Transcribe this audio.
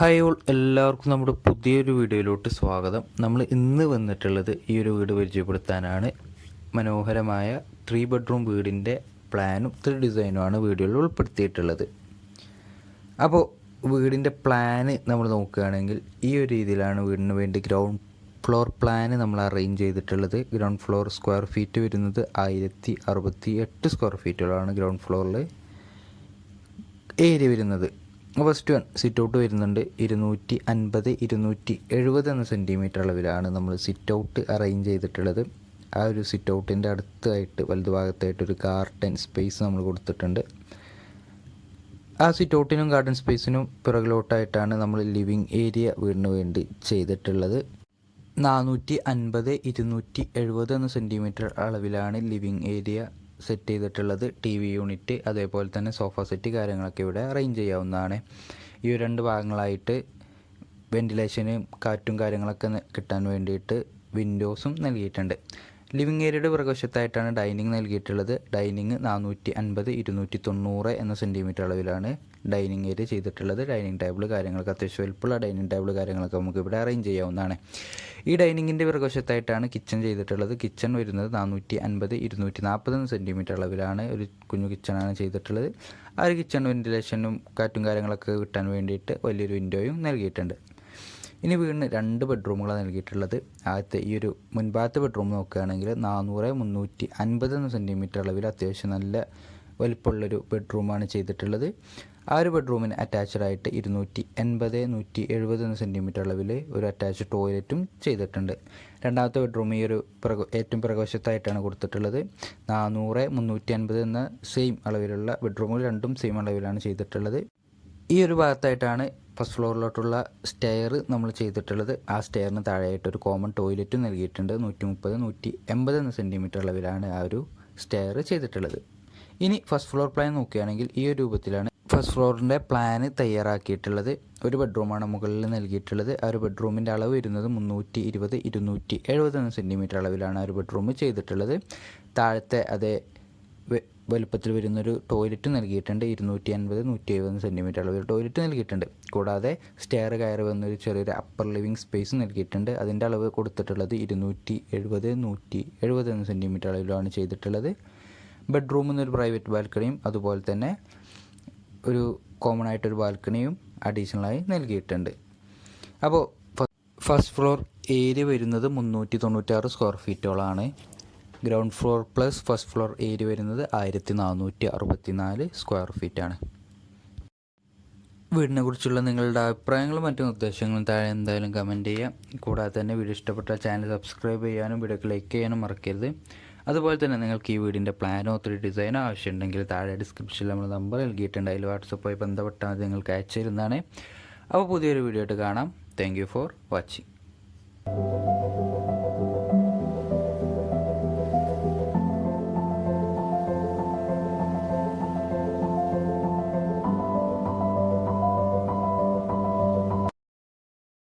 Hi all എല്ലാവർക്കും നമ്മുടെ പുതിയൊരു വീഡിയോയിലോട്ട് സ്വാഗതം. നമ്മൾ ഇന്ന് വന്നിട്ടുള്ളത് ഈ ഒരു വീട് പരിചയപ്പെടുത്താനാണ്. മനോഹരമായ ത്രീ ബെഡ്റൂം വീടിന്റെ പ്ലാനും ത്രീ ഡിസൈനുമാണ് വീഡിയോയിൽ ഉൾപ്പെടുത്തിയിട്ടുള്ളത്. അപ്പോൾ വീടിന്റെ പ്ലാന് നമ്മൾ നോക്കുകയാണെങ്കിൽ ഈ ഒരു രീതിയിലാണ് വീടിന് വേണ്ടി ഗ്രൗണ്ട് ഫ്ലോർ പ്ലാന് നമ്മൾ അറേഞ്ച് ചെയ്തിട്ടുള്ളത്. ഗ്രൗണ്ട് ഫ്ലോർ സ്ക്വയർ ഫീറ്റ് വരുന്നത് ആയിരത്തി അറുപത്തി എട്ട് സ്ക്വയർ ഫീറ്റുകളാണ് ഗ്രൗണ്ട് ഫ്ലോറിൽ ഏരിയ വരുന്നത്. ഫസ്റ്റ് വൺ സിറ്റ് ഔട്ട് വരുന്നുണ്ട്. ഇരുന്നൂറ്റി അൻപത് ഇരുന്നൂറ്റി എഴുപത് എന്ന സെന്റിമീറ്റർ അളവിലാണ് നമ്മൾ സിറ്റ് ഔട്ട് അറേഞ്ച് ചെയ്തിട്ടുള്ളത്. ആ ഒരു സിറ്റ് ഔട്ടിന്റെ അടുത്തായിട്ട് വലതുഭാഗത്തായിട്ട് ഒരു ഗാർഡൻ സ്പേസ് നമ്മൾ കൊടുത്തിട്ടുണ്ട്. ആ സിറ്റ് ഔട്ടിനും ഗാർഡൻ സ്പേസിനും പിറകിലോട്ടായിട്ടാണ് നമ്മൾ ലിവിങ് ഏരിയ വീടിന് വേണ്ടി ചെയ്തിട്ടുള്ളത്. നാനൂറ്റി അൻപത് ഇരുന്നൂറ്റി എഴുപത് എന്ന സെന്റിമീറ്റർ അളവിലാണ് ലിവിങ് ഏരിയ സെറ്റ് ചെയ്തിട്ടുള്ളത് ടി വി യൂണിറ്റ് അതേപോലെ തന്നെ സോഫ സെറ്റ് കാര്യങ്ങളൊക്കെ ഇവിടെ അറേഞ്ച് ചെയ്യാവുന്നതാണ്. ഈ രണ്ട് ഭാഗങ്ങളായിട്ട് വെന്റിലേഷനും കാറ്റും കാര്യങ്ങളൊക്കെ കിട്ടാൻ വേണ്ടിയിട്ട് വിൻഡോസും നൽകിയിട്ടുണ്ട്. ലിവിങ് ഏരിയയുടെ പുറകുവശത്തായിട്ടാണ് ഡൈനിങ് നൽകിയിട്ടുള്ളത്. ഡൈനിങ് നാനൂറ്റി അൻപത് ഇരുന്നൂറ്റി തൊണ്ണൂറ് എന്ന സെന്റിമീറ്റർ അളവിലാണ് ഡൈനിങ് ഏരിയ ചെയ്തിട്ടുള്ളത്. ഡൈനിങ് ടേബിൾ കാര്യങ്ങളൊക്കെ അത്യാവശ്യം വലുപ്പമുള്ള ഡൈനിങ് ടേബിൾ കാര്യങ്ങളൊക്കെ നമുക്ക് ഇവിടെ അറേഞ്ച് ചെയ്യാവുന്നതാണ്. ഈ ഡൈനിങ്ങിന്റെ പുറകുവശത്തായിട്ടാണ് കിച്ചൺ ചെയ്തിട്ടുള്ളത്. കിച്ചൺ വരുന്നത് നാനൂറ്റി അൻപത് ഇരുന്നൂറ്റി നാൽപ്പത് സെന്റിമീറ്റർ അളവിലാണ് ഒരു കുഞ്ഞു കിച്ചണാണ് ചെയ്തിട്ടുള്ളത്. ആ ഒരു കിച്ചൺ വെന്റിലേഷനും കാറ്റും കാര്യങ്ങളൊക്കെ കിട്ടാൻ വേണ്ടിയിട്ട് വലിയൊരു വിൻഡോയും നൽകിയിട്ടുണ്ട്. ഇനി വീടിന് രണ്ട് ബെഡ്റൂമുകളാണ് നൽകിയിട്ടുള്ളത്. ആദ്യത്തെ ഈ ഒരു മുൻഭാഗത്തെ ബെഡ്റൂം നോക്കുകയാണെങ്കിൽ നാനൂറ് മുന്നൂറ്റി അൻപത് സെന്റിമീറ്റർ അളവിൽ അത്യാവശ്യം നല്ല വലിപ്പമുള്ളൊരു ബെഡ്റൂമാണ് ചെയ്തിട്ടുള്ളത്. ആ ഒരു ബെഡ്റൂമിന് അറ്റാച്ച്ഡ് ആയിട്ട് ഇരുന്നൂറ്റി എൺപത് നൂറ്റി എഴുപത് എന്ന സെന്റിമീറ്റർ അളവിൽ ഒരു അറ്റാച്ച് ടോയ്ലറ്റും ചെയ്തിട്ടുണ്ട്. രണ്ടാമത്തെ ബെഡ്റൂം ഈ ഒരു പ്രക ഏറ്റവും പ്രകോശത്തായിട്ടാണ് കൊടുത്തിട്ടുള്ളത്. നാനൂറ് മുന്നൂറ്റി അൻപത് എന്ന സെയിം അളവിലുള്ള ബെഡ്റൂമുകൾ രണ്ടും സെയിം അളവിലാണ് ചെയ്തിട്ടുള്ളത്. ഈ ഒരു ഭാഗത്തായിട്ടാണ് ഫസ്റ്റ് ഫ്ലോറിലോട്ടുള്ള സ്റ്റെയർ നമ്മൾ ചെയ്തിട്ടുള്ളത്. ആ സ്റ്റെയറിന് താഴെയായിട്ട് ഒരു കോമൺ ടോയ്ലറ്റ് നൽകിയിട്ടുണ്ട്. നൂറ്റി മുപ്പത് നൂറ്റി എൺപത് എന്ന സെന്റിമീറ്റർ അളവിലാണ് ആ ഒരു സ്റ്റെയർ ചെയ്തിട്ടുള്ളത്. ഇനി ഫസ്റ്റ് ഫ്ലോർ പ്ലാൻ നോക്കുകയാണെങ്കിൽ ഈ ഒരു രൂപത്തിലാണ് ഫസ്റ്റ് ഫ്ലോറിന്റെ പ്ലാന് തയ്യാറാക്കിയിട്ടുള്ളത്. ഒരു ബെഡ്റൂമാണ് മുകളിൽ നൽകിയിട്ടുള്ളത്. ആ ഒരു ബെഡ്റൂമിന്റെ അളവ് വരുന്നത് മുന്നൂറ്റി ഇരുപത് ഇരുന്നൂറ്റി എഴുപത് എന്ന സെന്റിമീറ്റർ അളവിലാണ് ആ ഒരു ബെഡ്റൂം ചെയ്തിട്ടുള്ളത്. താഴത്തെ അതേ വലുപ്പത്തിൽ വരുന്നൊരു ടോയ്ലറ്റ് നൽകിയിട്ടുണ്ട്. ഇരുന്നൂറ്റി അൻപത് നൂറ്റി എഴുപത് സെന്റിമീറ്റർ അളവിൽ ടോയ്ലറ്റ് നൽകിയിട്ടുണ്ട്. കൂടാതെ സ്റ്റെയർ കയറി വന്നൊരു ചെറിയൊരു അപ്പർ ലിവിങ് സ്പേസ് നൽകിയിട്ടുണ്ട്. അതിന്റെ അളവ് കൊടുത്തിട്ടുള്ളത് ഇരുന്നൂറ്റി എഴുപത് നൂറ്റി എഴുപത് എന്ന സെന്റിമീറ്റർ അളവിലാണ് ചെയ്തിട്ടുള്ളത്. ബെഡ്റൂമിൽ നിന്നൊരു പ്രൈവറ്റ് ബാൽക്കണിയും അതുപോലെ തന്നെ ഒരു കോമൺ ആയിട്ടൊരു ബാൽക്കണിയും അഡീഷണലായി നൽകിയിട്ടുണ്ട്. അപ്പോൾ ഫസ്റ്റ് ഫ്ലോർ ഏരിയ വരുന്നത് മുന്നൂറ്റി തൊണ്ണൂറ്റാറ് square ഫീറ്റോളാണ് ground floor plus first floor area വരുന്നത് ആയിരത്തി നാനൂറ്റി അറുപത്തി നാല് സ്ക്വയർ ഫീറ്റാണ് വീടിനെ കുറിച്ചുള്ള നിങ്ങളുടെ അഭിപ്രായങ്ങളും മറ്റു നിർദ്ദേശങ്ങളും താഴെ എന്തായാലും കമന്റ് ചെയ്യാം. കൂടാതെ തന്നെ വീഡിയോ ഇഷ്ടപ്പെട്ട ചാനൽ സബ്സ്ക്രൈബ് ചെയ്യാനും വീഡിയോ ലൈക്ക് ചെയ്യാനും മറക്കരുത്. അതുപോലെ തന്നെ നിങ്ങൾക്ക് ഈ വീടിന്റെ പ്ലാനോ ഒത്തിരി ഡിസൈനോ ആവശ്യമുണ്ടെങ്കിൽ താഴെ ഡിസ്ക്രിപ്ഷനിൽ നമ്മൾ നമ്പർ നൽകിയിട്ടുണ്ട്. അതിൽ വാട്സപ്പായി ബന്ധപ്പെട്ടാൽ മതി നിങ്ങൾക്ക് അയച്ചു തരുന്നതാണ്. അപ്പോൾ പുതിയൊരു വീഡിയോ ആയിട്ട് കാണാം. Thank for watching